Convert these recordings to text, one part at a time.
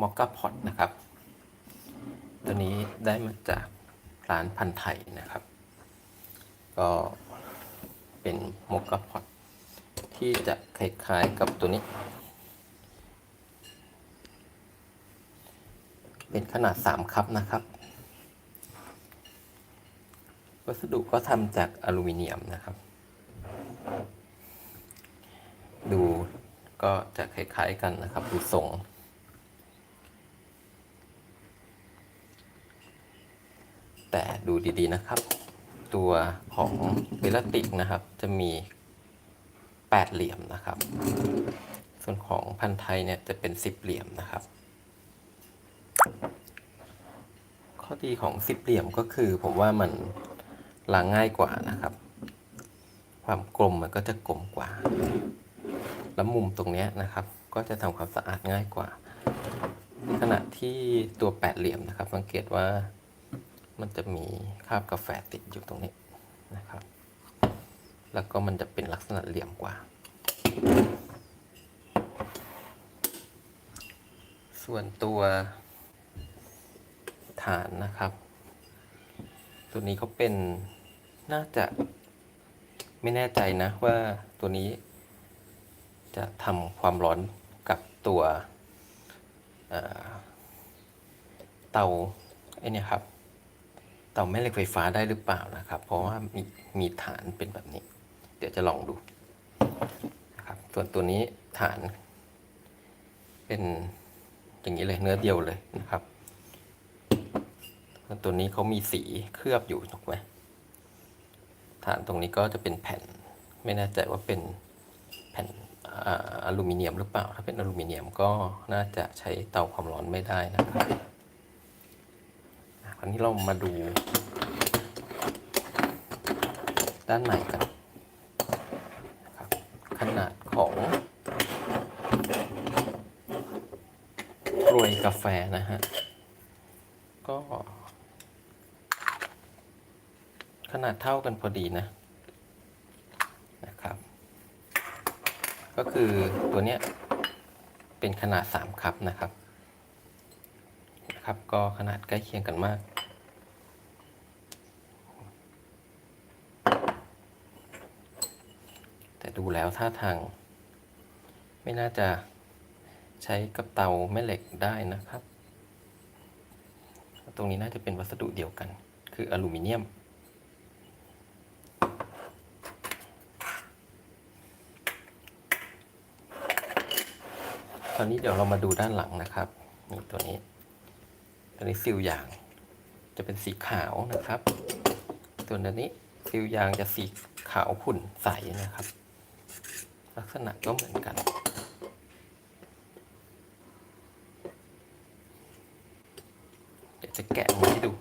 มอคกาพอตนะครับ ตัวนี้ได้มาจากร้านพันไทยนะครับ ก็เป็นมอคกาพอตที่จะคล้ายๆกับตัวนี้ เป็นขนาด 3คัพนะครับ วัสดุก็ทำจากอลูมิเนียมนะครับ ดูก็จะคล้ายๆกันนะครับดูทรง แต่ดูดีๆนะครับ ตัวของเบลติกนะครับ จะมี8เหลี่ยมนะครับ ส่วนของพันธุ์ไทยเนี่ยจะเป็น10เหลี่ยมนะครับ ข้อดีของ10เหลี่ยมก็คือผมว่ามันล้างง่ายกว่านะครับ ความกลมมันก็จะกลมกว่า แล้วมุมตรงนี้นะครับ ก็จะทำความสะอาดง่ายกว่า ขณะที่ตัวแปดเหลี่ยมนะครับ สังเกตว่า มันจะมีคราบกาแฟติดอยู่ตรงนี้นะครับ แล้วก็มันจะเป็นลักษณะเหลี่ยมกว่า ส่วนตัวฐานนะครับ ตัวนี้เขาเป็นน่าจะไม่แน่ใจนะว่าตัวนี้จะทำความร้อนกับตัวเตาไอ้เนี่ยครับ เตาแม่เหล็กไฟฟ้าได้หรือเปล่านะครับ เพราะว่ามีมีฐานเป็นแบบนี้ เดี๋ยวจะลองดูนะครับส่วนตัวนี้ฐาน เป็นอย่างนี้เลยเนื้อเดียวเลยนะครับตัวนี้เขามีสีเคลือบอยู่ถูกไหมฐานตรงนี้ก็จะเป็นแผ่น ไม่แน่ใจว่าเป็นแผ่นออลูมิเนียมหรือเปล่า ถ้าเป็นอลูมิเนียมก็น่าจะใช้เตาความร้อนไม่ได้นะครับ อะคราวนี้เรามาดู ด้านในกันนะครับขนาดของกรวยกาแฟนะฮะ ก็ ขนาดเท่ากันพอดีนะนะครับ ก็คือตัวเนี้ยเป็นขนาด 3คัพนะครับนะครับ ก็ขนาดใกล้เคียงกันมาก แต่ดูแล้วท่าทาง ไม่น่าจะใช้กับเตาแม่เหล็กได้นะครับ ตรงนี้น่าจะเป็นวัสดุเดียวกัน คืออลูมิเนียมคราวนี้เดี๋ยวเรามาดูด้านหลังนะครับนี่ตัวนี้ ตัวนี้ซิลยาง จะเป็นสีขาวนะครับส่วนี้ซิลยางจะสีขาวขุ่นใสนะครับ ลักษณะก็เหมือนกัน เดี๋ยวจะแกะมันให้ดู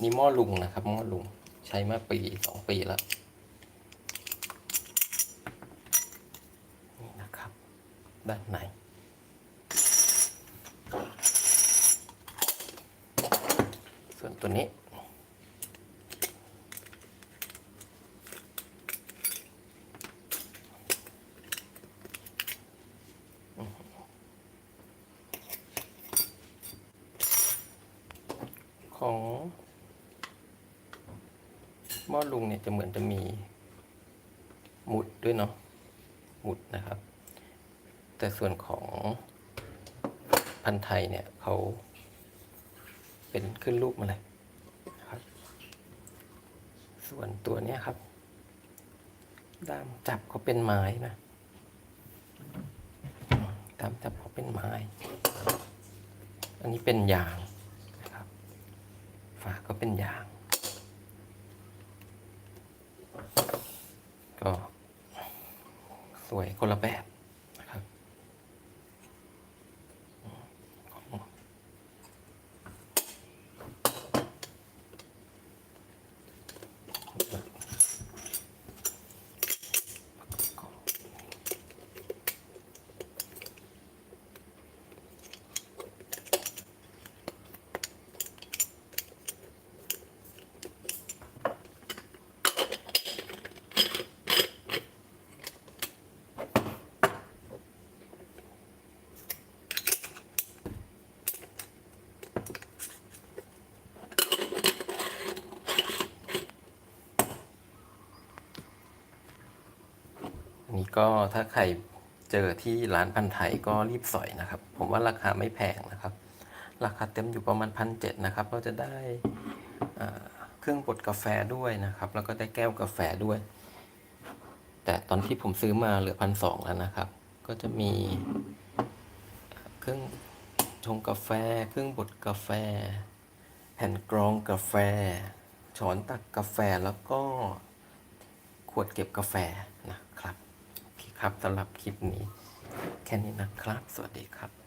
นี่หม้อลุงนะครับหม้อลุงใช้มาปีสองปีแล้วนี่นะครับ ด้านในส่วนตัวนี้ ของ หม้อลุงเนี่ยจะเหมือนจะมีหมุดด้วยเนาะหมุดนะครับ แต่ส่วนของพันไทยเนี่ยเขาเป็นขึ้นรูปมาเลยครับ ส่วนตัวเนี้ยครับ ด้ามจับเขาเป็นไม้นะด้ามจับเขาเป็นไม้ อันนี้เป็นยางนะครับ ฝาก็เป็นยาง ก็สวยคนละแบบ นี่ก็ถ้าใครเจอที่ร้านพันไทยก็รีบสอยนะครับ ผมว่าราคาไม่แพงนะครับ ราคาเต็มอยู่ประมาณพันเจ็ดนะครับเราจะได้เครื่องบดกาแฟด้วยนะครับ แล้วก็ได้แก้วกาแฟด้วย แต่ตอนที่ผมซื้อมาเหลือพันสองแล้วนะครับ ก็จะมีเครื่องชงกาแฟ เครื่องบดกาแฟ แผ่นกรองกาแฟ ช้อนตักกาแฟแล้วก็ขวดเก็บกาแฟนะ ครับสำหรับคลิปนี้ แค่นี้นะครับ สวัสดีครับ